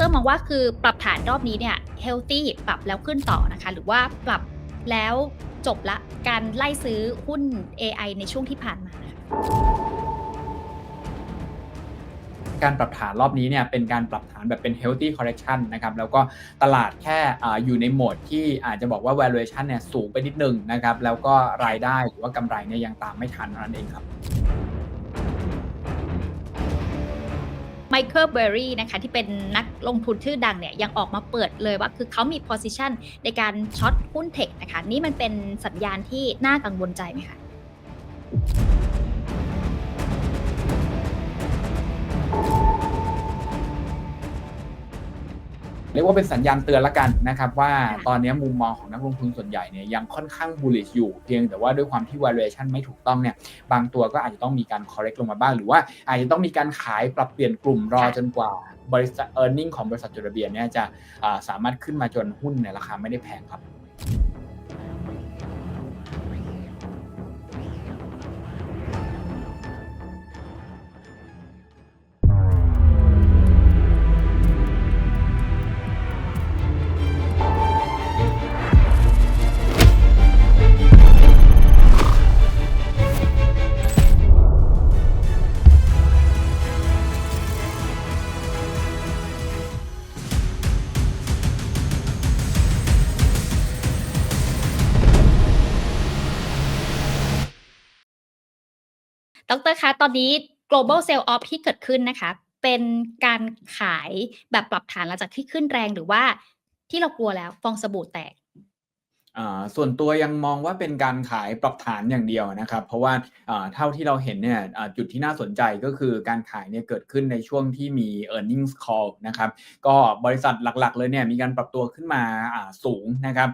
ดรมองว่าคือปรับฐานรอบนี้เนี่ย healthy ปรับแล้วขึ้นต่อนะคะ หรือว่าปรับแล้วจบละการไล่ซื้อหุ้น AI ในช่วงที่ผ่านมาการปรับฐานรอบนี้เนี่ยเป็นการปรับฐานแบบเป็น healthy correction นะครับแล้วก็ตลาดแค่อาอยู่ในโหมดที่อาจจะบอกว่า valuation เนี่ยสูงไปนิดนึงนะครับแล้วก็รายได้หรือว่ากำไรเนี่ยยังตามไม่ทันนั้นเองครับ ไมเคิลเบอร์รี่นะคะที่เป็นนักลงทุนชื่อดังเนี่ยยังออกมาเปิดเลยว่าคือเขามี position ในการช็อตหุ้นเทคนะคะ นี่มันเป็นสัญญาณที่น่ากังวลใจไหมคะ เรียกว่าเป็นสัญญาณเตือนละกันนะครับว่าค่ะตอนนี้มุมมองของนักลงทุนส่วนใหญ่เนี่ยยังค่อนข้าง bullish อยู่ เพียงแต่ว่าด้วยความที่ valuation ไม่ถูกต้องเนี่ยบางตัวก็อาจจะต้องมีการ correct ลงมาบ้าง หรือว่าอาจจะต้องมีการขายปรับเปลี่ยนกลุ่มรอค่ะจนกว่าบริษัท earning ของบริษัทจดทะเบียนเนี่ยจะอ่าสามารถขึ้นมาจนหุ้นในราคาไม่ได้แพงครับ ดรคะตอนนี้ global sell off ที่เกิดขึ้นนะคะ เป็นการขายแบบปรับฐานหลังจากที่ขึ้นแรงหรือว่าที่เรากลัวแล้วฟองสบู่แตก ส่วนตัวยังมองว่าเป็นการขายปรับฐานอย่างเดียวนะครับ เพราะว่าเท่าที่เราเห็นเนี่ยจุดที่น่าสนใจก็คือการขายเนี่ยเกิดขึ้นในช่วงที่มี e a r n i n g s call นะครับก็บริษัทหลักๆเลยเนี่ยมีการปรับตัวขึ้นมาสูงนะครับ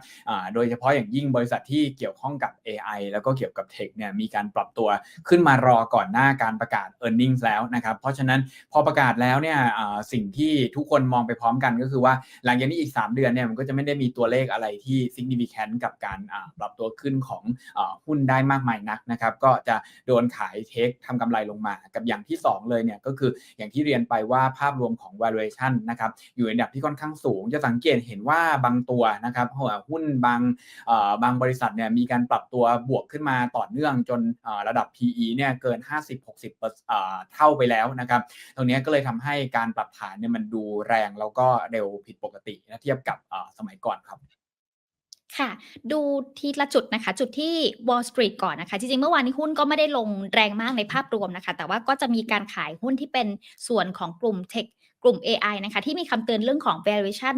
โดยเฉพาะอย่างยิ่งบริษัทที่เกี่ยวข้องกับ AI แล้วก็เกี่ยวกับเทคเนี่ยมีการปรับตัวขึ้นมารอก่อนหน้าการประกาศ e a r n i n g s แล้วนะครับเพราะฉะนั้นพอประกาศแล้วเนี่ยสิ่งที่ทุกคนมองไปพร้อมกันก็คือว่าหลังจากนี้อีก 3 เดือนเนี่ยมันก็จะไม่ได้มีตัวเลขอะไรที่ significant กับการปรับตัวขึ้นของอหุ้นได้มากมายนักนะครับ ก็จะโดนขายเทคทำกำไรลงมา กับอย่างที่ 2 เลยเนี่ยก็คืออย่างที่เรียนไปว่าภาพรวมของ valuation นะครับอยู่ในระดับที่ค่อนข้างสูง จะสังเกตเห็นว่าบางตัวนะครับหุ้นบางบางบริษัทเนี่ยมีการปรับตัวบวกขึ้นมาต่อเนื่องจนระดับ PE เนี่ยเกิน 50-60เเท่าไปแล้วนะครับตรงนี้ก็เลยทำให้การปรับฐานเนี่ยมันดูแรงแล้วก็เร็วผิดปกตินะเทียบกับสมัยก่อนครับ ค่ะ ดูทีละจุดนะคะ จุดที่ Wall Street ก่อนนะคะ จริงๆ เมื่อวานนี้หุ้นก็ไม่ได้ลงแรงมากในภาพรวมนะคะ แต่ว่าก็จะมีการขายหุ้นที่เป็นส่วนของกลุ่มเทคกลุ่ม AI นะคะ ที่มีคำเตือนเรื่องของ valuation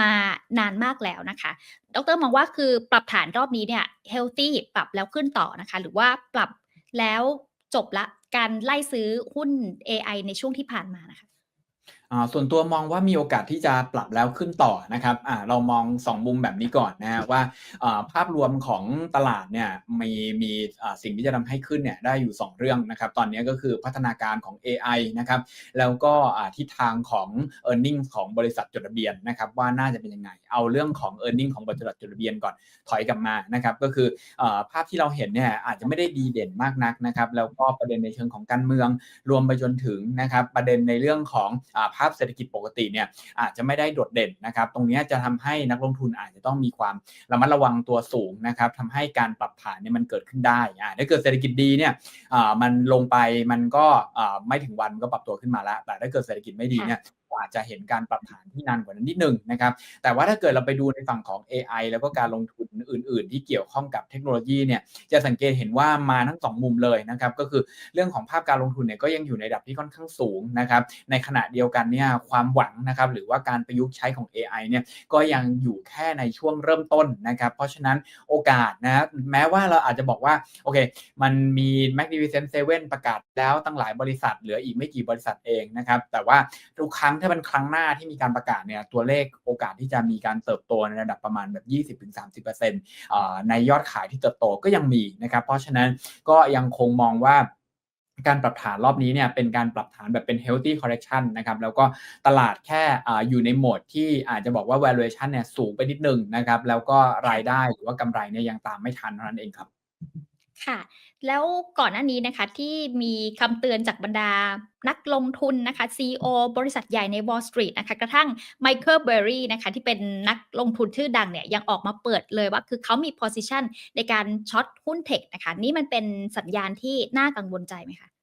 มานานมากแล้วนะคะ ดรมองว่าคือปรับฐานรอบนี้เนี่ย healthy ปรับแล้วขึ้นต่อนะคะ หรือว่าปรับแล้วจบละการไล่ซื้อหุ้น AI ในช่วงที่ผ่านมานะคะ ส่วนตัวมองว่ามีโอกาสที่จะปรับแล้วขึ้นต่อนะครับเรามอง 2 มุมแบบนี้ก่อนนะว่าภาพรวมของตลาดเนี่ยมีมีสิ่งที่จะทำให้ขึ้นเนี่ยได้อยู่ 2 เรื่องนะครับ ตอนนี้ก็คือพัฒนาการของ AI นะครับแล้วก็ทิศทางของ e a r n i n g ของบริษัทจดทะเบียนนะครับว่าน่าจะเป็นยังไง เอาเรื่องของ e a r n i n g ของบริษัทจดทะเบียนก่อนถอยกลับมานะครับก็คืออภาพที่เราเห็นเนี่ยอาจจะไม่ได้ดีเด่นมากนักนะครับแล้วก็ประเด็นในเชิงของการเมือง รวมไปจนถึงนะครับประเด็นในเรื่องของอาาพเศรษฐกิจปกติเนี่ยอาจจะไม่ได้โดดเด่นนะครับ ตรงนี้จะทำให้นักลงทุนอาจจะต้องมีความระมัดระวังตัวสูงนะครับทำให้การปรับฐานเนี่ยมันเกิดขึ้นได้อ่าถ้าเกิดเศรษฐกิจดีเนี่ยมันลงไปมันก็ไม่ถึงวันก็ปรับตัวขึ้นมาแล้ว แต่ถ้าเกิดเศรษฐกิจไม่ดีเนี่ย อาจจะเห็นการปรับฐานที่นานกว่านั้นนิดนึงนะครับ แต่ว่าถ้าเกิดเราไปดูในฝั่งของ AI แล้วก็การลงทุนอื่น ๆ ที่เกี่ยวข้องกับเทคโนโลยีเนี่ยจะสังเกตเห็นว่ามาทั้งสองมุมเลยนะครับ ก็คือเรื่องของภาพการลงทุนเนี่ยก็ยังอยู่ในระดับที่ค่อนข้างสูงนะครับ ในขณะเดียวกันเนี่ยความหวังนะครับหรือว่าการประยุกต์ใช้ของ AI เนี่ยก็ยังอยู่แค่ในช่วงเริ่มต้นนะครับ เพราะฉะนั้นโอกาสนะแม้ว่าเราอาจจะบอกว่าโอเค มันมี Magnificent Seven ประกาศแล้วตั้งหลายบริษัทเหลืออีกไม่กี่บริษัทเองนะครับ แต่ว่าทุกครั้งถ้าเป็นครั้งหน้าที่มีการประกาศเนี่ยตัวเลขโอกาสที่จะมีการเติบโตในระดับประมาณแบบ 20-30%ในยอดขายที่เติบโตก็ยังมีนะครับ เพราะฉะนั้นก็ยังคงมองว่าการปรับฐานรอบนี้เนี่ยเป็นการปรับฐานแบบเป็น healthy correction นะครับแล้วก็ตลาดแค่ออยู่ในโหมดที่อาจจะบอกว่า valuation เนี่ยสูงไปนิดนึงนะครับแล้วก็รายได้หรือว่ากำไรเนี่ยยังตามไม่ทันเท่านั้นเองครับ ค่ะ แล้วก่อนหน้านี้นะคะที่มีคำเตือนจากบรรดานักลงทุนนะคะ CEO บริษัทใหญ่ใน Wall Street นะคะ กระทั่ง Michael Burry นะคะ ที่เป็นนักลงทุนชื่อดังเนี่ย ยังออกมาเปิดเลยว่าคือเขามีโพซิชันในการช็อตหุ้นเทคนะคะ นี่มันเป็นสัญญาณที่น่ากังวลใจไหมคะ?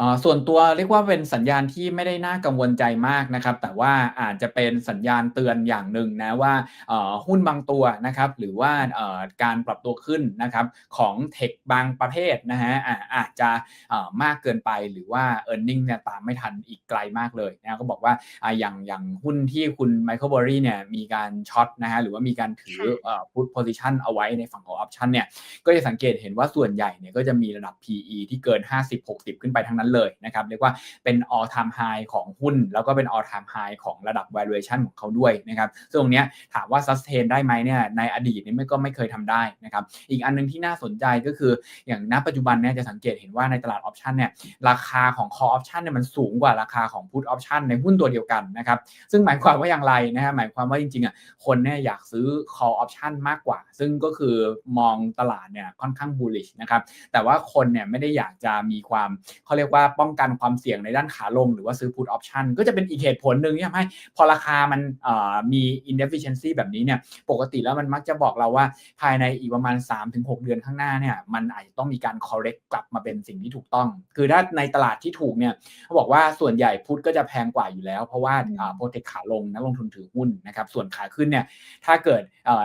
อ่าส่วนตัวเรียกว่าเป็นสัญญาณที่ไม่ได้น่ากังวลใจมากนะครับ แต่ว่าอาจจะเป็นสัญญาณเตือนอย่างหนึ่งนะว่าเอ่อหุ้นบางตัวนะครับ หรือว่าเอ่อการปรับตัวขึ้นนะครับของเทคบางประเภทนะครับอ่าอาจจะเอ่อมากเกินไปหรือว่า earnings เนี่ยตามไม่ทันอีกไกลมากเลยนะครับก็บอกว่าอ่าอย่างอย่างหุ้นที่คุณ Michael Burry เนี่ยมีการช็อตนะครับหรือว่ามีการถือค่ะเอ่อ put position เอาไว้ในฝั่งของออปชันเนี่ยก็จะสังเกตเห็นว่าส่วนใหญ่เนี่ยก็จะมีระดับ PE ที่เกิน 50-60 ขึ้นไปทั้งนั้นเลยนะครับเรียกว่าเป็น all time high ของหุ้น แล้วก็เป็น all time high ของระดับ valuation ของเขาด้วยนะครับซึ่งตรงนี้ถามว่า sustain ได้ไหมเนี่ยในอดีตนี่ยมันก็ไม่เคยทำได้นะครับอีกอันหนึ่งที่น่าสนใจก็คืออย่างณปัจจุบันเนี่ยจะสังเกตเห็นว่าในตลาดออปชันเนี่ยราคาของ call option เนี่ยมันสูงกว่าราคาของ put option ในหุ้นตัวเดียวกันนะครับซึ่งหมายความว่าอย่างไรนะครับหมายความว่าจริงๆอะคนเนี่ยอยากซื้อ call option มากกว่า ซึ่งก็คือมองตลาดเนี่ยค่อนข้าง bullish นะครับแต่ว่าคนเนี่ยไม่ได้อยากจะมีความเขาเรียกว่าป้องกันความเสี่ยงในด้านขาลง หรือว่าซื้อ put option ก็จะเป็นอีกเหตุผลหนึ่งที่ทำให้พอราคามันเอ่อมี inefficiency แบบนี้เนี่ยปกติแล้วมันมักจะบอกเราว่าภายในอีกประมาณ 3-6 เดือนข้างหน้าเนี่ยมันอาจจะต้องมีการ correct กลับมาเป็นสิ่งที่ถูกต้อง คือถ้าในตลาดที่ถูกเนี่ยเขาบอกว่าส่วนใหญ่ put ก็จะแพงกว่าอยู่แล้ว เพราะว่าอืมอ่า protect ขาลงนักลงทุนถือหุ้นนะครับส่วนขาขึ้นเนี่ยถ้าเกิด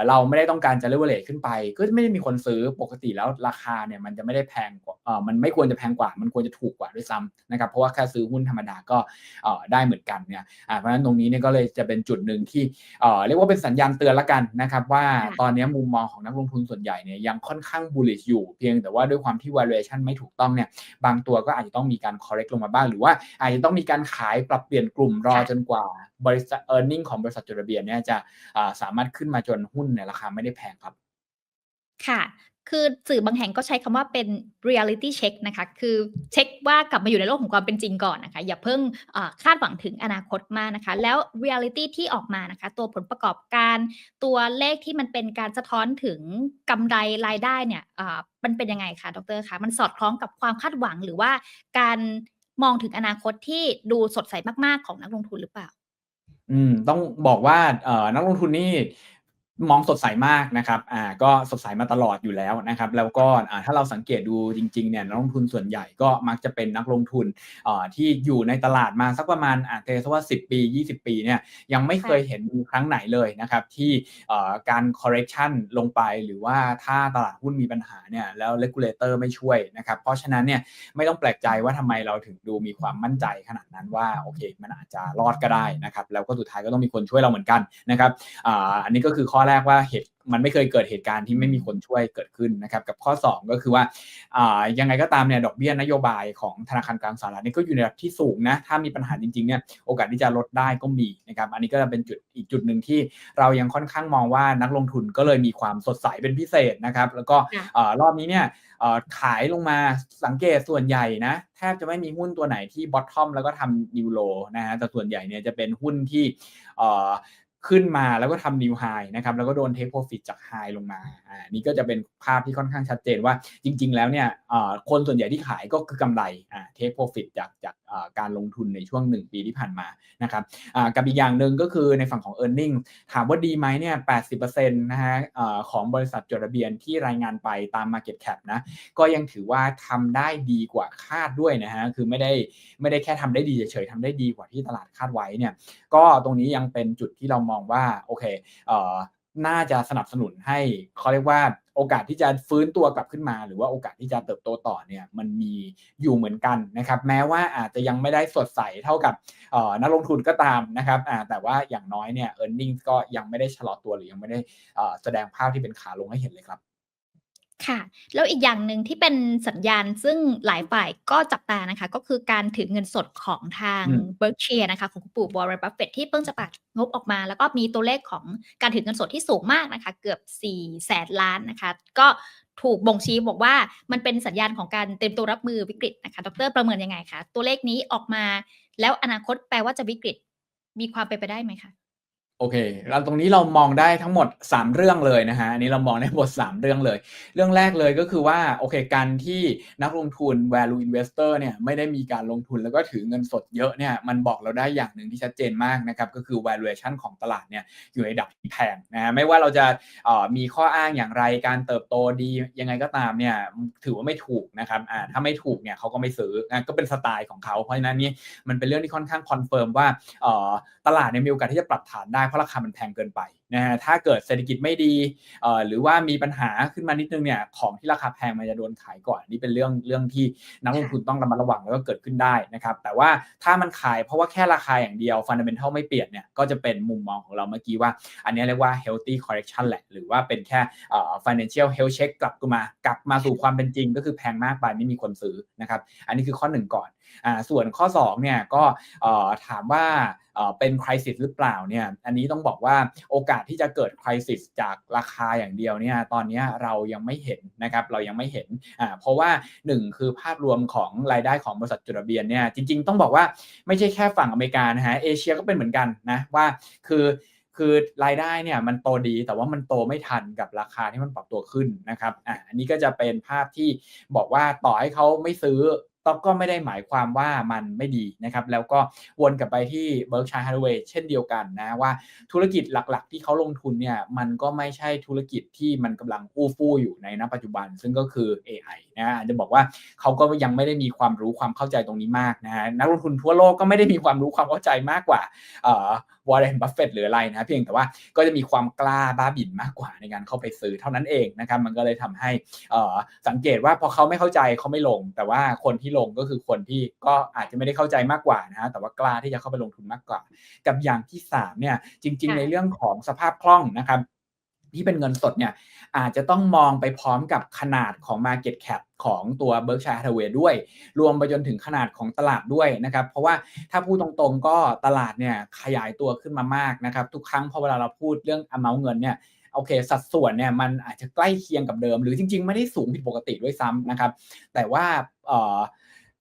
เราไม่ได้ต้องการจะ leverage ขึ้นไป ก็ไม่ได้มีคนซื้อปกติแล้วราคาเนี่ยมันจะไม่ได้แพงกว่ามันไม่ควรจะแพงกว่ามันควรจะถูกกว่าด้วยซ้ำนะครับเพราะว่าแค่ซื้อหุ้นธรรมดาก็เอ่อได้เหมือนกันเนี่ยอ่าเพราะฉะนั้นตรงนี้เนี่ยก็เลยจะเป็นจุดหนึ่งที่เอ่อเรียกว่าเป็นสัญญาณเตือนแล้วกันนะครับว่าค่ะตอนเนี้ยมุมมองของนักลงทุนส่วนใหญ่เนี่ยยังค่อนข้าง bullish อยู่ เพียงแต่ว่าด้วยความที่ valuation ไม่ถูกต้องเนี่ยบางตัวก็อาจจะต้องมีการ correct ลงมาบ้าง หรือว่าอาจจะต้องมีการขายปรับเปลี่ยนกลุ่มรอค่ะจนกว่าบริษัท earning ของบริษัทจดทะเบียนเนี่ยจะอ่าสามารถขึ้นมาจนหุ้นเนี่ยราคาไม่ได้แพงครับ ค่ะ คือสื่อบางแห่งก็ใช้คำว่าเป็น reality check นะคะ คือเช็กว่ากลับมาอยู่ในโลกของความเป็นจริงก่อนนะคะ อย่าเพิ่งคาดหวังถึงอนาคตมากนะคะ แล้ว reality ที่ออกมานะคะ ตัวผลประกอบการ ตัวเลขที่มันเป็นการสะท้อนถึงกำไรรายได้เนี่ยมันเป็นยังไงคะ ดรคะ?มันสอดคล้องกับความคาดหวังหรือว่าการมองถึงอนาคตที่ดูสดใสมาก ๆ ของนักลงทุนหรือเปล่า?อืม ต้องบอกว่าเอ่อนักลงทุนนี่ มองสดใสมากนะครับอ่าก็สดใสมาตลอดอยู่แล้วนะครับ แล้วก็อ่าถ้าเราสังเกตดูจริงๆเนี่ยนักลงทุนส่วนใหญ่ก็มักจะเป็นนักลงทุนอ่อที่อยู่ในตลาดมาสักประมาณอ่าตีเสียว่า 10 ปี 20 ปีเนี่ยยังไม่เคยเห็นมีครั้งไหนเลยนะครับที่อ่อการ correction ลงไปหรือว่าถ้าตลาดหุ้นมีปัญหาเนี่ยแล้ว regulator ไม่ช่วยนะครับ เพราะฉะนั้นเนี่ยไม่ต้องแปลกใจว่าทำไมเราถึงดูมีความมั่นใจขนาดนั้นว่าโอเคมันอาจจะรอดก็ได้นะครับแล้วก็สุดท้ายก็ต้องมีคนช่วยเราเหมือนกันนะครับอ่าอันนี้ก็คือข้อแรกว่าเหตุมันไม่เคยเกิดเหตุการณ์ที่ไม่มีคนช่วยเกิดขึ้นนะครับกับข้อ 2 ก็คือว่าอ่ายังไงก็ตามเนี่ยดอกเบี้ยนโยบายของธนาคารกลางสหรัฐเนี่ยก็อยู่ในระดับที่สูงนะถ้ามีปัญหาจริงๆเนี่ยโอกาสที่จะลดได้ก็มีนะครับอันนี้ก็จะเป็นจุดอีกจุดหนึ่งที่เรายังค่อนข้างมองว่านักลงทุนก็เลยมีความสดใสเป็นพิเศษนะครับแล้วก็ค่ะเอ่อรอบนี้เนี่ยเอ่อขายลงมาสังเกตส่วนใหญ่นะแทบจะไม่มีหุ้นตัวไหนที่ bottom แล้วก็ทำ new low นะครับแต่ส่วนใหญ่เนี่ยจะเป็นหุ้นที่เอ่อ ขึ้นมาแล้วก็ทำ new high นะครับแล้วก็โดน take profit จาก high ลงมาอ่านี่ก็จะเป็นภาพที่ค่อนข้างชัดเจนว่าจริง ๆ แล้วเนี่ยเอ่อคนส่วนใหญ่ที่ขายก็คือกำไรอ่า take profit จากจากอ่าการลงทุนในช่วง 1 ปีที่ผ่านมานะครับอ่ากับอีกอย่างหนึ่งก็คือในฝั่งของ earning ถามว่าดีไหมเนี่ย 80%นะครับเอ่อของบริษัทจดทะเบียนที่รายงานไปตาม market cap นะก็ยังถือว่าทำได้ดีกว่าคาดด้วยนะครับคือไม่ได้ไม่ได้แค่ทำได้ดีเฉยๆทำได้ดีกว่าที่ตลาดคาดไว้เนี่ยก็ตรงนี้ยังเป็นจุดที่เรามองว่าโอเคเอ่อน่าจะสนับสนุนให้เขาเรียกว่าโอกาสที่จะฟื้นตัวกลับขึ้นมา หรือว่าโอกาสที่จะเติบโตต่อเนี่ยมันมีอยู่เหมือนกันนะครับแม้ว่าอาจจะยังไม่ได้สดใสเท่ากับนักลงทุนก็ตามนะครับแต่ว่าอย่างน้อยเนี่ย earnings ก็ยังไม่ได้ชะลอตัวหรือยังไม่ได้แสดงภาพที่เป็นขาลงให้เห็นเลยครับ ค่ะ แล้วอีกอย่างหนึ่งที่เป็นสัญญาณซึ่งหลายฝ่ายก็จับตานะคะ ก็คือการถือเงินสดของทางอืม Berkshire นะคะ ของคุณปู่ Warren Buffett ที่เพิ่งจะประกาศงบออกมา แล้วก็มีตัวเลขของการถือเงินสดที่สูงมากนะคะ เกือบ400,000ล้านนะคะ ก็ถูกบ่งชี้บอกว่ามันเป็นสัญญาณของการเตรียมตัวรับมือวิกฤตนะคะ ดร.ประเมินยังไงคะ?ตัวเลขนี้ออกมา แล้วอนาคตแปลว่าจะวิกฤตมีความเป็นไปได้ไหมคะ? โอเคแล้วตรงนี้เรามองได้ทั้งหมด 3 เรื่องเลยนะฮะอันนี้เรามองได้หมด 3 เรื่องเลย เรื่องแรกเลยก็คือว่าโอเคการที่นักลงทุน value investor เนี่ยไม่ได้มีการลงทุนแล้วก็ถือเงินสดเยอะเนี่ยมันบอกเราได้อย่างหนึ่งที่ชัดเจนมากนะครับก็คือ valuation ของตลาดเนี่ยอยู่ในดับที่แพงนะฮะไม่ว่าเราจะออมีข้ออ้างอย่างไรการเติบโตดียังไงก็ตามเนี่ยถือว่าไม่ถูกนะครับอ่าถ้าไม่ถูกเนี่ยเขาก็ไม่ซื้อก็เป็นสไตล์ของเขาเพราะฉะนั้นนี่มันเป็นเรื่องที่ค่อนข้างคอนเฟิร์มว่าออตลาดเนี่ยมีโอกาสที่จะปรับฐานได้เพราะราคามันแพงเกินไปนะฮะถ้าเกิดเศรษฐกิจไม่ดีเอ่อหรือว่ามีปัญหาขึ้นมานิดนึงเนี่ยของที่ราคาแพงมันจะโดนขายก่อนนี่เป็นเรื่องเรื่องที่นักลงทุนต้องระมัดระวังแล้วก็เกิดขึ้นได้นะครับแต่ว่าถ้ามันขายเพราะว่าแค่ราคาอย่างเดียว fundamental ไม่เปลี่ยนเนี่ยก็จะเป็นมุมมองของเราเมื่อกี้ว่า อันนี้เรียกว่า healthy correction แหละ หรือว่าเป็นแค่เอ่อ financial health check กลับมากลับมาสู่ความเป็นจริง ก็คือแพงมากไปไม่มีคนซื้อนะครับอันนี้คือข้อหนึ่งก่อน อ่าส่วนข้อ2เนี่ยก็ถามว่าเป็น crisis หรือเปล่าเนี่ยอันนี้ต้องบอกว่าโอกาสที่จะเกิด crisis จากราคาอย่างเดียวเนี่ยตอนนี้เรายังไม่เห็นนะครับเรายังไม่เห็นอ่าเพราะว่า 1 คือภาพรวมของรายได้ของบริษัทจดทะเบียนเนี่ยจริง ๆ ต้องบอกว่าไม่ใช่แค่ฝั่งอเมริกานะฮะเอเชียก็เป็นเหมือนกันนะว่าคือคือรายได้เนี่ยมันโตดีแต่ว่ามันโตไม่ทันกับราคาที่มันปรับตัวขึ้นนะครับอ่าอันนี้ก็จะเป็นภาพที่บอกว่าต่อให้เขาไม่ซื้อ ตอบก็ไม่ได้หมายความว่ามันไม่ดีนะครับ แล้วก็วนกลับไปที่ Berkshire Hathaway เช่นเดียวกันนะว่าธุรกิจหลักๆ ที่เขาลงทุนเนี่ยมันก็ไม่ใช่ธุรกิจที่มันกำลังอู้ฟู่อยู่ในณปัจจุบัน ซึ่งก็คือ AI นะอาจจะบอกว่าเขาก็ยังไม่ได้มีความรู้ความเข้าใจตรงนี้มากนะฮะนักลงทุนทั่วโลกก็ไม่ได้มีความรู้ความเข้าใจมากกว่าเอ่อ วอร์เรนบัฟเฟตหรืออะไรนะเพียงแต่ว่าก็จะมีความกล้าบ้าบิ่นมากกว่าในการเข้าไปซื้อเท่านั้นเองนะครับมันก็เลยทำให้เอ่อสังเกตว่าพอเขาไม่เข้าใจเขาไม่ลง แต่ว่าคนที่ลงก็คือคนที่ก็อาจจะไม่ได้เข้าใจมากกว่านะฮะแต่ว่ากล้าที่จะเข้าไปลงทุนมากกว่า กับอย่างที่3เนี่ยจริง ๆ ในเรื่องของสภาพคล่องนะครับ ที่เป็นเงินสดเนี่ยอาจจะต้องมองไปพร้อมกับขนาดของ Market Cap ของตัว Berkshire Hathaway ด้วย รวมไปจนถึงขนาดของตลาดด้วยนะครับ เพราะว่าถ้าพูดตรงๆก็ตลาดเนี่ยขยายตัวขึ้นมามากนะครับ ทุกครั้งพอเวลาเราพูดเรื่อง amount เงินเนี่ยโอเค สัดส่วนเนี่ยมันอาจจะใกล้เคียงกับเดิม หรือจริงๆ ไม่ได้สูงผิดปกติด้วยซ้ำนะครับ แต่ว่าเออ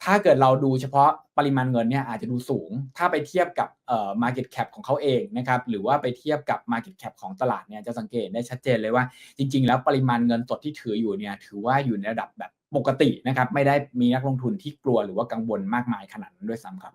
ถ้าเกิดเราดูเฉพาะปริมาณเงินเนี่ยอาจจะดูสูง ถ้าไปเทียบกับเอ่อ market cap ของเขาเองนะครับหรือว่าไปเทียบกับ market cap ของตลาดเนี่ยจะสังเกตได้ชัดเจนเลยว่า จริง ๆ แล้วปริมาณเงินสดที่ถืออยู่เนี่ยถือว่าอยู่ในระดับแบบปกตินะครับไม่ได้มีนักลงทุนที่กลัวหรือว่ากังวลมากมายขนาดนั้นด้วยซ้ำครับ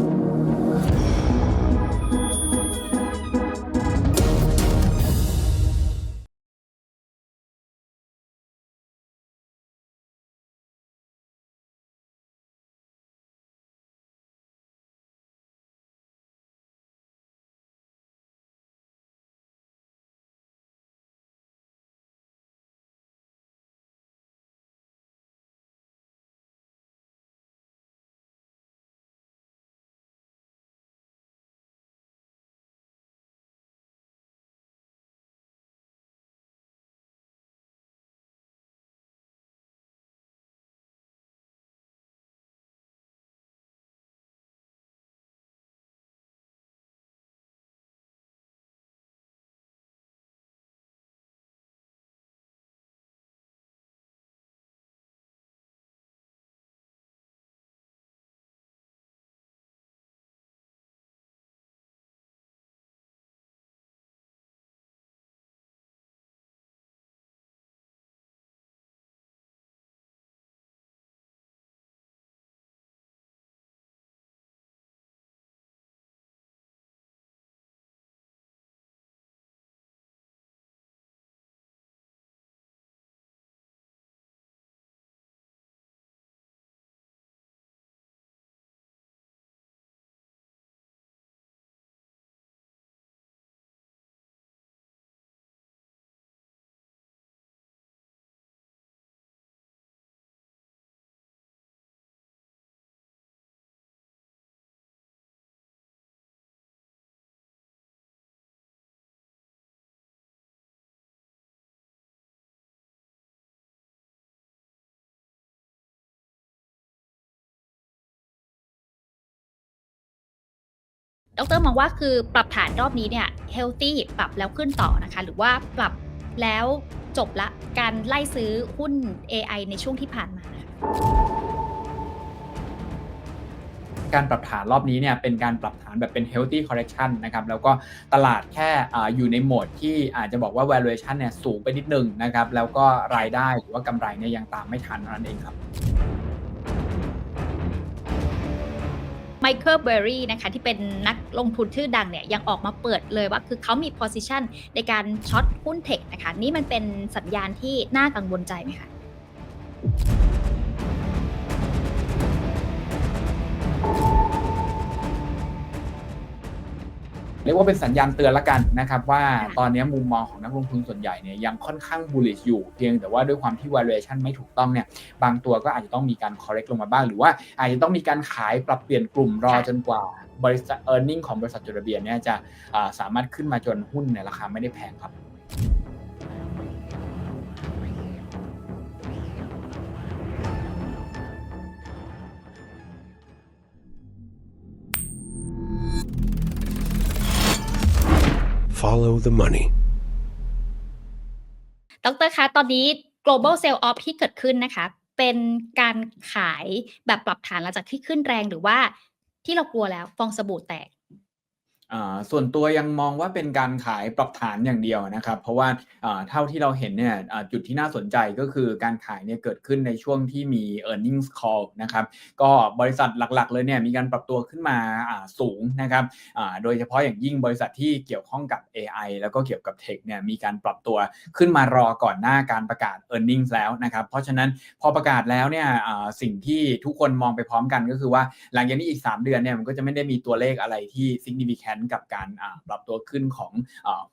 ดรมองว่าคือปรับฐานรอบนี้เนี่ย healthy ปรับแล้วขึ้นต่อนะคะ หรือว่าปรับแล้วจบละการไล่ซื้อหุ้น AI ในช่วงที่ผ่านมาการปรับฐานรอบนี้เนี่ยเป็นการปรับฐานแบบเป็น healthy correction นะครับแล้วก็ตลาดแค่อาอยู่ในโหมดที่อาจจะบอกว่า valuation เนี่ยสูงไปนิดนึงนะครับแล้วก็รายได้หรือว่ากำไรเนี่ยยังตามไม่ทันนั้นเองครับ ไมเคิลเบอร์รี่นะคะที่เป็นนักลงทุนชื่อดังเนี่ยยังออกมาเปิดเลยว่าคือเขามี position ในการช็อตหุ้นเทคนะคะนี่มันเป็นสัญญาณที่น่ากังวลใจไหมคะ เรียกว่าเป็นสัญญาณเตือนละกันนะครับว่าค่ะตอนนี้มุมมองของนักลงทุนส่วนใหญ่เนี่ยยังค่อนข้าง bullish อยู่เพียงแต่ว่าด้วยความที่ valuation ไม่ถูกต้องเนี่ยบางตัวก็อาจจะต้องมีการ correct ลงมาบ้าง หรือว่าอาจจะต้องมีการขายปรับเปลี่ยนกลุ่มรอจนกว่าบริษัท earning ของบริษัทจดทะเบียนเนี่ยจะอ่าสามารถขึ้นมาจนหุ้นเนี่ยราคาไม่ได้แพงครับ Follow the money. ดรคะ ตอนนี้ global sell off ที่เกิดขึ้นนะคะ เป็นการขายแบบปรับฐานหลังจากที่ขึ้นแรงหรือว่าที่เรากลัวแล้วฟองสบู่แตก ส่วนตัวยังมองว่าเป็นการขายปรับฐานอย่างเดียวนะครับ เพราะว่าเท่าที่เราเห็นเนี่ยจุดที่น่าสนใจก็คือการขายเนี่ยเกิดขึ้นในช่วงที่มี e a r n i n g s call นะครับก็บริษัทหลักๆ เลยเนี่ยมีการปรับตัวขึ้นมาสูงนะครับโดยเฉพาะอย่างยิ่งบริษัทที่เกี่ยวข้องกับ AI แล้วก็เกี่ยวกับเทคเนี่ยมีการปรับตัวขึ้นมารอก่อนหน้าการประกาศ e a r n i n g s แล้วนะครับเพราะฉะนั้นพอประกาศแล้วเนี่ยสิ่งที่ทุกคนมองไปพร้อมกันก็คือว่าหลังจากนี้อีก 3 เดือนเนี่ยมันก็จะไม่ได้มีตัวเลขอะไรที่ significant กับการปรับตัวขึ้นของ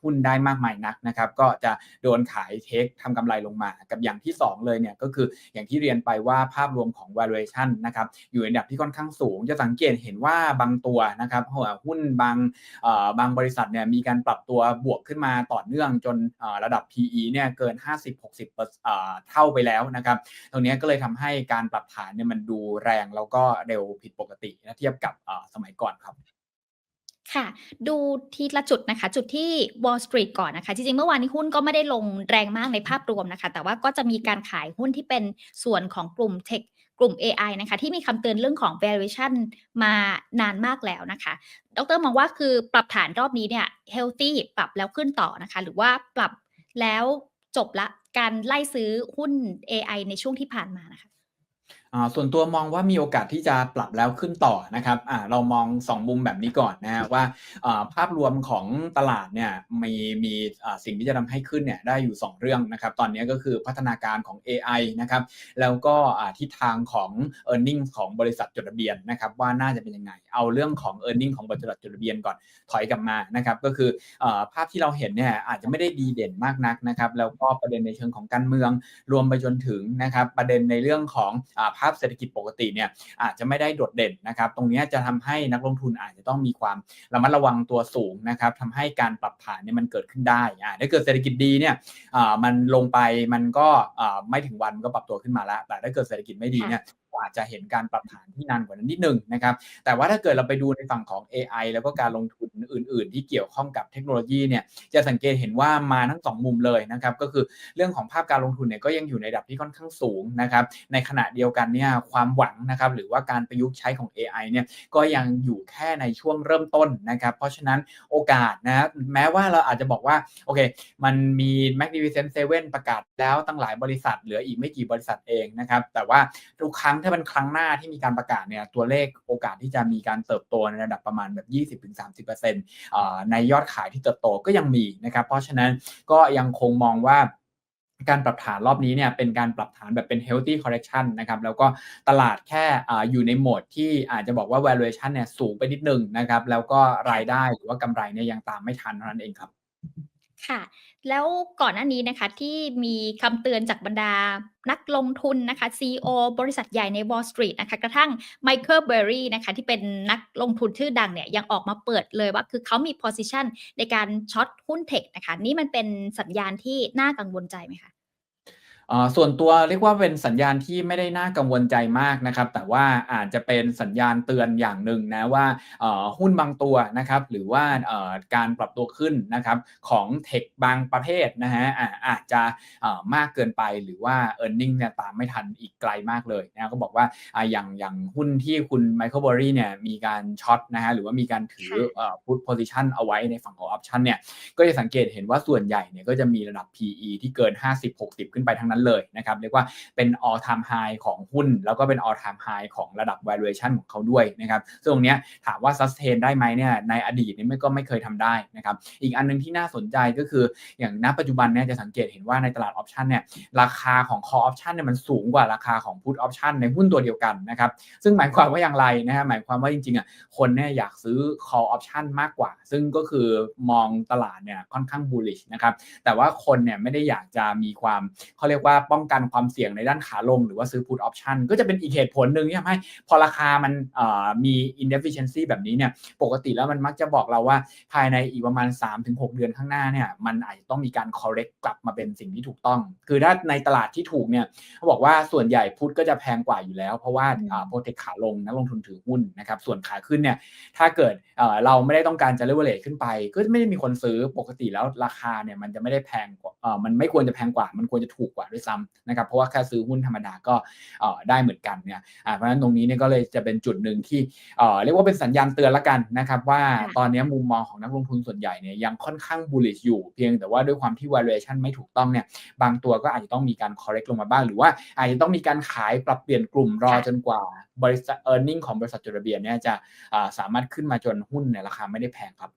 หุ้นได้มากมายนักนะครับก็จะโดนขายเทคทำกำไรลงมา กับอย่างที่ 2 เลยเนี่ยก็คืออย่างที่เรียนไปว่าภาพรวมของ valuation นะครับอยู่ในระดับที่ค่อนข้างสูง จะสังเกตเห็นว่าบางตัวนะครับหุ้นบางบางบริษัทเนี่ยมีการปรับตัวบวกขึ้นมาต่อเนื่องจนระดับ PE เนี่ยเกิน 50-60เปอร์อ่าเท่าไปแล้วนะครับตรงนี้ก็เลยทำให้การปรับฐานเนี่ยมันดูแรงแล้วก็เร็วผิดปกตินะเทียบกับสมัยก่อนครับ ค่ะ ดูทีละจุดนะคะ จุดที่ Wall Street ก่อนนะคะ จริงๆ เมื่อวานนี้หุ้นก็ไม่ได้ลงแรงมากในภาพรวมนะคะ แต่ว่าก็จะมีการขายหุ้นที่เป็นส่วนของกลุ่มเทคกลุ่ม AI นะคะ ที่มีคำเตือนเรื่องของ valuation มานานมากแล้วนะคะ ดรมองว่าคือปรับฐานรอบนี้เนี่ย healthy ปรับแล้วขึ้นต่อนะคะ หรือว่าปรับแล้วจบละการไล่ซื้อหุ้น AI ในช่วงที่ผ่านมานะคะ ส่วนตัวมองว่ามีโอกาสที่จะปรับแล้วขึ้นต่อนะครับเรามอง 2 มุมแบบนี้ก่อนนะว่าภาพรวมของตลาดเนี่ยมีมีสิ่งที่จะทำให้ขึ้นเนี่ยได้อยู่ 2 เรื่องนะครับ ตอนนี้ก็คือพัฒนาการของ AI นะครับแล้วก็ทิศทางของ e a r n i n g ของบริษัทจดทะเบียนนะครับว่าน่าจะเป็นยังไง เอาเรื่องของ e a r n i n g ของบริษัทจดทะเบียนก่อนถอยกลับมานะครับก็คืออภาพที่เราเห็นเนี่ยอาจจะไม่ได้ดีเด่นมากนักนะครับแล้วก็ประเด็นในเชิงของการเมืองรวมไปจนถึงนะครับประเด็นในเรื่องของอภาพเศรษฐกิจปกติเนี่ยอาจจะไม่ได้โดดเด่นนะครับตรงนี้จะทำให้นักลงทุนอาจจะต้องมีความระมัดระวังตัวสูงนะครับทำให้การปรับฐานเนี่ยมันเกิดขึ้นได้อ่าถ้าเกิดเศรษฐกิจดีเนี่ยมันลงไปมันก็ไม่ถึงวันก็ปรับตัวขึ้นมาแล้วแต่ถ้าเกิดเศรษฐกิจไม่ดีเนี่ย อาจจะเห็นการปรับฐานที่นานกว่านั้นนิดนึงนะครับ แต่ว่าถ้าเกิดเราไปดูในฝั่งของ AI แล้วก็การลงทุนอื่น ๆ ที่เกี่ยวข้องกับเทคโนโลยีเนี่ยจะสังเกตเห็นว่ามาทั้งสองมุมเลยนะครับก็คือเรื่องของภาพการลงทุนเนี่ยก็ยังอยู่ในระดับที่ค่อนข้างสูงนะครับในขณะเดียวกันเนี่ยความหวังนะครับหรือว่าการประยุกต์ใช้ของ AI เนี่ยก็ยังอยู่แค่ในช่วงเริ่มต้นนะครับเพราะฉะนั้นโอกาสนะแม้ว่าเราอาจจะบอกว่าโอเคมันมี Magnificent Seven ประกาศแล้วตั้งหลายบริษัทเหลืออีกไม่กี่บริษัทเองนะครับแต่ว่าทุกครั้งถ้าเป็นครั้งหน้าที่มีการประกาศเนี่ยตัวเลขโอกาสที่จะมีการเติบโตในระดับประมาณแบบ 20-30%อ่าในยอดขายที่เติบโตก็ยังมีนะครับ เพราะฉะนั้นก็ยังคงมองว่าการปรับฐานรอบนี้เนี่ยเป็นการปรับฐานแบบเป็น healthy correction นะครับแล้วก็ตลาดแค่อาอยู่ในโหมดที่อาจจะบอกว่า valuation เนี่ยสูงไปนิดนึงนะครับแล้วก็รายได้หรือว่ากำไรเนี่ยยังตามไม่ทันเท่านั้นเองครับ ค่ะ แล้วก่อนหน้านี้นะคะที่มีคำเตือนจากบรรดานักลงทุนนะคะ CEO บริษัทใหญ่ใน Wall Street นะคะ กระทั่งไมเคิลเบอร์รี่นะคะที่เป็นนักลงทุนชื่อดังเนี่ย ยังออกมาเปิดเลยว่าคือเขามี position ในการช็อตหุ้นเทคนะคะ นี่มันเป็นสัญญาณที่น่ากังวลใจไหมคะ ส่วนตัวเรียกว่าเป็นสัญญาณที่ไม่ได้น่ากังวลใจมากนะครับ แต่ว่าอาจจะเป็นสัญญาณเตือนอย่างหนึ่งนะว่าเอ่อหุ้นบางตัวนะครับ หรือว่าเอ่อการปรับตัวขึ้นนะครับของเทคบางประเภทนะฮะอ่าอาจจะเอ่อมากเกินไปหรือว่า e a r n i n g เนี่ยตามไม่ทันอีกไกลมากเลยนะก็บอกว่าอ่าอย่างอย่างหุ้นที่คุณไมเคิลบอรี่เนี่ยมีการช็อตนะฮะหรือว่ามีการถือค่ะเอ่อ put position เอาไว้ในฝั่งของ option เนี่ยก็จะสังเกตเห็นว่าส่วนใหญ่เนี่ยก็จะมีระดับ PE ที่เกิน 50-60 ขึ้นไปทั้งนั้นเลยนะครับเรียกว่าเป็น all time high ของหุ้น แล้วก็เป็น all time high ของระดับ valuation ของเขาด้วยนะครับซึ่งตรงนี้ถามว่า sustain ได้ไหมเนี่ยในอดีตเนี่ยก็ไม่เคยทำได้นะครับอีกอันหนึงที่น่าสนใจก็คืออย่างณปัจจุบันเนี่ยจะสังเกตเห็นว่าในตลาด option เนี่ยราคาของ call option เนี่ยมันสูงกว่าราคาของ put option ในหุ้นตัวเดียวกันนะครับซึ่งหมายความว่าอย่างไรนะฮะหมายความว่าจริงๆอะคนเนี่ยอยากซื้อ call option มากกว่า ซึ่งก็คือมองตลาดเนี่ยค่อนข้าง bullish นะครับแต่ว่าคนเนี่ยไม่ได้อยากจะมีความเขาเรียกว่าป้องกันความเสี่ยงในด้านขาลง หรือว่าซื้อ put option ก็จะเป็นอีกเหตุผลหนึ่งที่ทำให้พอราคามันเอ่อมี inefficiency แบบนี้เนี่ยปกติแล้วมันมักจะบอกเราว่าภายในอีกประมาณ 3-6 เดือนข้างหน้าเนี่ยมันอาจจะต้องมีการ correct กลับมาเป็นสิ่งที่ถูกต้อง คือถ้าในตลาดที่ถูกเนี่ยเขาบอกว่าส่วนใหญ่พุทก็จะแพงกว่าอยู่แล้ว เพราะว่าอืมอ่าโปรเทคขาลงนักลงทุนถือหุ้นนะครับส่วนขาขึ้นเนี่ยถ้าเกิดเอ่อเราไม่ได้ต้องการจะเลเวลเลขึ้นไป ก็ไม่ได้มีคนซื้อปกติแล้วราคาเนี่ยมันจะไม่ได้แพงกว่าเอ่อมันไม่ควรจะแพงกว่ามันควรจะถูกกว่าด้วยซ้ำนะครับเพราะว่าแค่ซื้อหุ้นธรรมดาก็เอ่อได้เหมือนกันเนี่ยอ่าเพราะฉะนั้นตรงนี้เนี่ยก็เลยจะเป็นจุดหนึ่งที่เอ่อเรียกว่าเป็นสัญญาณเตือนละกันนะครับว่าค่ะตอนนี้มุมมองของนักลงทุนส่วนใหญ่เนี่ยยังค่อนข้าง bullish อยู่เพียงแต่ว่าด้วยความที่ valuation ไม่ถูกต้องเนี่ยบางตัวก็อาจจะต้องมีการ correct ลงมาบ้าง หรือว่าอาจจะต้องมีการขายปรับเปลี่ยนกลุ่มรอค่ะจนกว่าบริษัท earning ของบริษัทจดทะเบียนเนี่ยจะอ่าสามารถขึ้นมาจนหุ้นเนี่ยราคาไม่ได้แพงครับ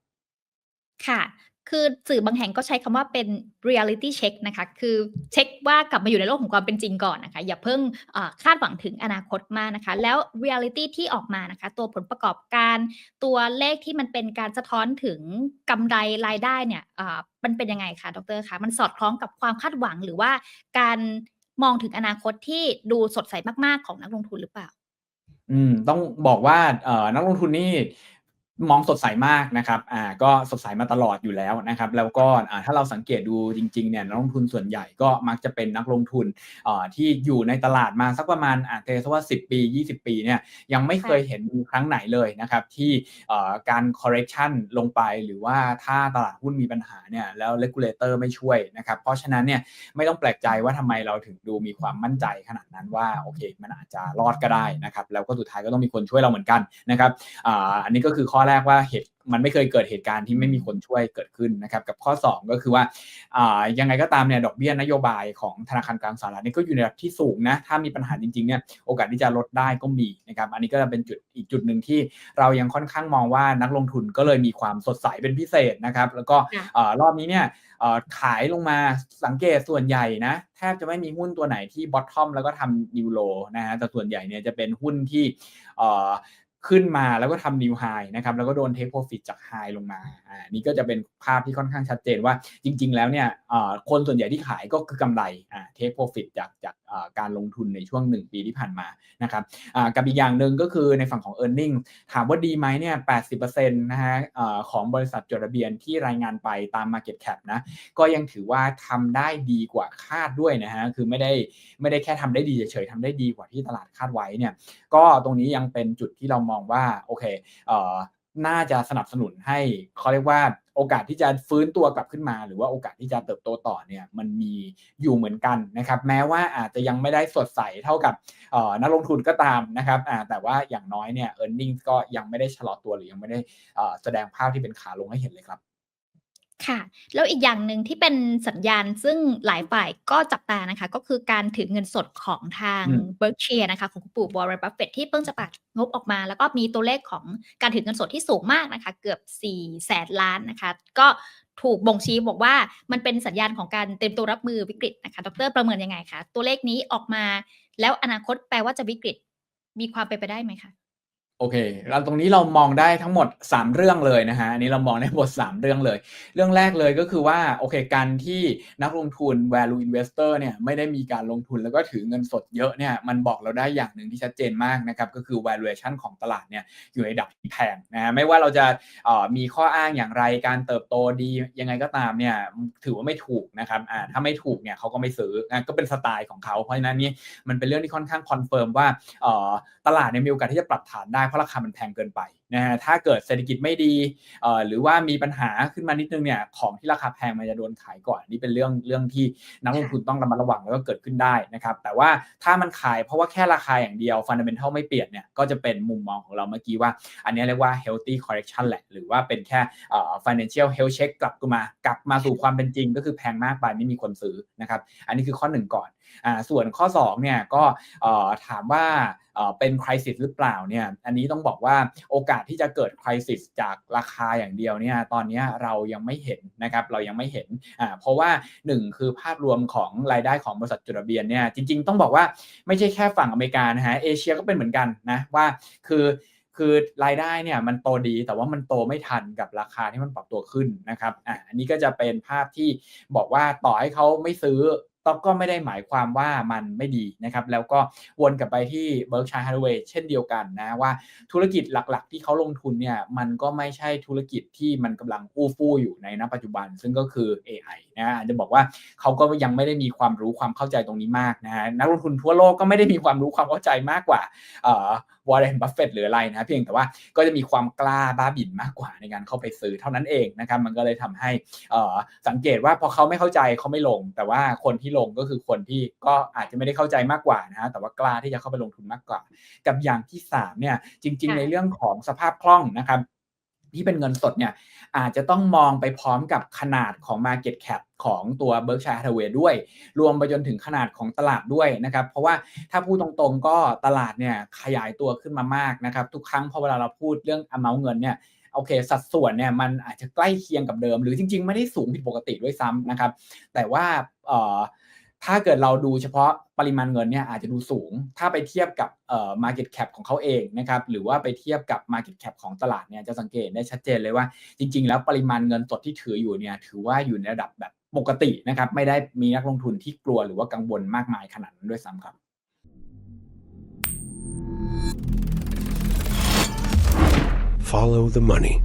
ค่ะ คือสื่อบางแห่งก็ใช้คำว่าเป็น reality check นะคะ คือเช็คว่ากลับมาอยู่ในโลกของความเป็นจริงก่อนนะคะ อย่าเพิ่งคาดหวังถึงอนาคตมากนะคะ แล้ว reality ที่ออกมานะคะ ตัวผลประกอบการ ตัวเลขที่มันเป็นการสะท้อนถึงกำไรรายได้เนี่ยมันเป็นยังไงคะ ดรคะ มันสอดคล้องกับความคาดหวังหรือว่าการมองถึงอนาคตที่ดูสดใสมาก ๆ ของนักลงทุนหรือเปล่า?อืม ต้องบอกว่านักลงทุนนี่ มองสดใสมากนะครับ อ่า ก็สดใสมาตลอดอยู่แล้วนะครับ แล้วก็ อ่า ถ้าเราสังเกตดูจริงๆ เนี่ย นักลงทุนส่วนใหญ่ก็มักจะเป็นนักลงทุนอ่อที่อยู่ในตลาดมาสักประมาณ อ่าเทซะว่า 10 ปี 20 ปี เนี่ย ยังไม่เคยเห็นมีครั้งไหนเลยนะครับ ที่อ่อการ correction ลงไป หรือว่าถ้าตลาดหุ้นมีปัญหา เนี่ย แล้ว regulator ไม่ช่วยนะครับ เพราะฉะนั้น เนี่ย ไม่ต้องแปลกใจว่าทำไมเราถึงดูมีความมั่นใจขนาดนั้นว่า โอเค มันอาจจะรอดก็ได้นะครับ แล้วก็สุดท้ายก็ต้องมีคนช่วยเราเหมือนกันนะครับ อ่า อันนี้ก็คือข้อแรกว่าเหตุมันไม่เคยเกิดเหตุการณ์ที่ไม่มีคนช่วยเกิดขึ้นนะครับกับข้อ 2 ก็คือว่าอ่ายังไงก็ตามเนี่ยดอกเบี้ยนโยบายของธนาคารกลางสหรัฐเนี่ยก็อยู่ในระดับที่สูงนะถ้ามีปัญหาจริงๆเนี่ยโอกาสที่จะลดได้ก็มีนะครับอันนี้ก็จะเป็นจุดอีกจุดหนึ่งที่เรายังค่อนข้างมองว่านักลงทุนก็เลยมีความสดใสเป็นพิเศษนะครับแล้วก็ค่ะเอ่อรอบนี้เนี่ยเอ่อขายลงมาสังเกตส่วนใหญ่นะแทบจะไม่มีหุ้นตัวไหนที่ bottom แล้วก็ทำ new low นะครับแต่ส่วนใหญ่เนี่ยจะเป็นหุ้นที่เอ่อ ขึ้นมาแล้วก็ทำ new high นะครับแล้วก็โดน take profit จาก high ลงมาอ่านี่ก็จะเป็นภาพที่ค่อนข้างชัดเจนว่าจริง ๆ แล้วเนี่ยเอ่อคนส่วนใหญ่ที่ขายก็คือกำไรอ่า take profit จากจากอ่าการลงทุนในช่วง 1 ปีที่ผ่านมานะครับอ่ากับอีกอย่างหนึ่งก็คือในฝั่งของ earning ถามว่าดีไหมเนี่ย80%นะครับเอ่อของบริษัทจดทะเบียนที่รายงานไปตาม market cap นะก็ยังถือว่าทำได้ดีกว่าคาดด้วยนะครับคือไม่ได้ไม่ได้แค่ทำได้ดีเฉยๆทำได้ดีกว่าที่ตลาดคาดไว้เนี่ยก็ตรงนี้ยังเป็นจุดที่เรามองว่าโอเคเอ่อน่าจะสนับสนุนให้เขาเรียกว่าโอกาสที่จะฟื้นตัวกลับขึ้นมา หรือว่าโอกาสที่จะเติบโตต่อเนี่ยมันมีอยู่เหมือนกันนะครับ แม้ว่าอาจจะยังไม่ได้สดใสเท่ากับนักลงทุนก็ตามนะครับแต่ว่าอย่างน้อยเนี่ยเอ r n i n g ก็ยังไม่ได้ชะลอตัวหรือยังไม่ได้แสดงภาพที่เป็นขาลงให้เห็นเลยครับ ค่ะ แล้วอีกอย่างหนึ่งที่เป็นสัญญาณซึ่งหลายฝ่ายก็จับตานะคะ ก็คือการถือเงินสดของทางอืม Berkshire นะคะ ของคุณปู่ Warren Buffett ที่เพิ่งจะประกาศงบออกมา แล้วก็มีตัวเลขของการถือเงินสดที่สูงมากนะคะ เกือบ400,000ล้านนะคะ ก็ถูกบ่งชี้บอกว่ามันเป็นสัญญาณของการเตรียมตัวรับมือวิกฤตนะคะดร.ประเมินยังไงคะ?ตัวเลขนี้ออกมา แล้วอนาคตแปลว่าจะวิกฤตมีความเป็นไปได้ไหมคะ? โอเคแล้วตรงนี้เรามองได้ทั้งหมด 3 เรื่องเลยนะฮะอันนี้เรามองได้หมด 3 เรื่องเลย เรื่องแรกเลยก็คือว่าโอเคการที่นักลงทุน value investor เนี่ยไม่ได้มีการลงทุนแล้วก็ถือเงินสดเยอะเนี่ยมันบอกเราได้อย่างหนึ่งที่ชัดเจนมากนะครับก็คือ valuation ของตลาดเนี่ยอยู่ในดับที่แพงนะฮะไม่ว่าเราจะออมีข้ออ้างอย่างไรการเติบโตดียังไงก็ตามเนี่ยถือว่าไม่ถูกนะครับอ่าถ้าไม่ถูกเนี่ยเขาก็ไม่ซื้อนะก็เป็นสไตล์ของเขาเพราะฉะนั้นนี่มันเป็นเรื่องที่ค่อนข้างคอนเฟิร์มว่าออตลาดเนี่ยมีโอกาสที่จะปรับฐานได้เพราะราคามันแพงเกินไปนะฮะถ้าเกิดเศรษฐกิจไม่ดีหรือว่ามีปัญหาขึ้นมานิดนึงเนี่ยของที่ราคาแพงมันจะโดนขายก่อนนี่เป็นเรื่องเรื่องที่นักลงทุนต้องระมัดระวังแล้วก็เกิดขึ้นได้นะครับแต่ว่าถ้ามันขายเพราะว่าแค่ราคาอย่างเดียวฟันเดเมนทัลไม่เปลี่ยนเนี่ยก็จะเป็นมุมมองของเราเมื่อกี้ว่า อันนี้เรียกว่า healthy correction แหละ หรือว่าเป็นแค่ financial health check กลับมากลับมาสู่ความเป็นจริง ก็คือแพงมากไปไม่มีคนซื้อนะครับอันนี้คือข้อหนึ่งก่อน อ่าส่วนข้อ2เนี่ยก็ถามว่าเป็น crisis หรือเปล่าเนี่ยอันนี้ต้องบอกว่าโอกาสที่จะเกิด crisis จากราคาอย่างเดียวเนี่ยตอนนี้เรายังไม่เห็นนะครับเรายังไม่เห็นอ่าเพราะว่า 1 คือภาพรวมของรายได้ของบริษัทจดทะเบียนเนี่ยจริง ๆ ต้องบอกว่าไม่ใช่แค่ฝั่งอเมริกานะฮะเอเชียก็เป็นเหมือนกันนะว่าคือคือรายได้เนี่ยมันโตดีแต่ว่ามันโตไม่ทันกับราคาที่มันปรับตัวขึ้นนะครับอะอันนี้ก็จะเป็นภาพที่บอกว่าต่อให้เขาไม่ซื้อ ต้องก็ไม่ได้หมายความว่ามันไม่ดีนะครับ แล้วก็วนกลับไปที่ Berkshire Hathaway เช่นเดียวกันนะว่าธุรกิจหลักๆ ที่เขาลงทุนเนี่ยมันก็ไม่ใช่ธุรกิจที่มันกำลังอู้ฟู่อยู่ในณปัจจุบัน ซึ่งก็คือ AI นะอาจจะบอกว่าเขาก็ยังไม่ได้มีความรู้ความเข้าใจตรงนี้มากนะฮะนักลงทุนทั่วโลกก็ไม่ได้มีความรู้ความเข้าใจมากกว่าวอร์เรนบัฟเฟตหรืออะไรนะเพียงแต่ว่าก็จะมีความกล้าบ้าบิ่นมากกว่าในการเข้าไปซื้อเท่านั้นเองนะครับมันก็เลยทำให้เอ่อสังเกตว่าพอเขาไม่เข้าใจเขาไม่ลง แต่ว่าคนที่ลงก็คือคนที่ก็อาจจะไม่ได้เข้าใจมากกว่านะฮะแต่ว่ากล้าที่จะเข้าไปลงทุนมากกว่า กับอย่างที่3เนี่ยจริงๆค่ะในเรื่องของสภาพคล่องนะครับ ที่เป็นเงินสดเนี่ยอาจจะต้องมองไปพร้อมกับขนาดของ Market Cap ของตัว Berkshire Hathaway ด้วย รวมไปจนถึงขนาดของตลาดด้วยนะครับ เพราะว่าถ้าพูดตรงๆก็ตลาดเนี่ยขยายตัวขึ้นมามากนะครับ ทุกครั้งพอเวลาเราพูดเรื่อง amount เงินเนี่ยโอเค สัดส่วนเนี่ยมันอาจจะใกล้เคียงกับเดิม หรือจริง ๆ ไม่ได้สูงผิดปกติด้วยซ้ำนะครับ แต่ว่าเออ ถ้าเกิดเราดูเฉพาะปริมาณเงินเนี่ยอาจจะดูสูง ถ้าไปเทียบกับเอ่อ market cap ของเขาเองนะครับหรือว่าไปเทียบกับ market cap ของตลาดเนี่ยจะสังเกตได้ชัดเจนเลยว่า จริง ๆ แล้วปริมาณเงินสดที่ถืออยู่เนี่ยถือว่าอยู่ในระดับแบบปกตินะครับไม่ได้มีนักลงทุนที่กลัวหรือว่ากังวลมากมายขนาดนั้นด้วยซ้ำครับ Follow the money.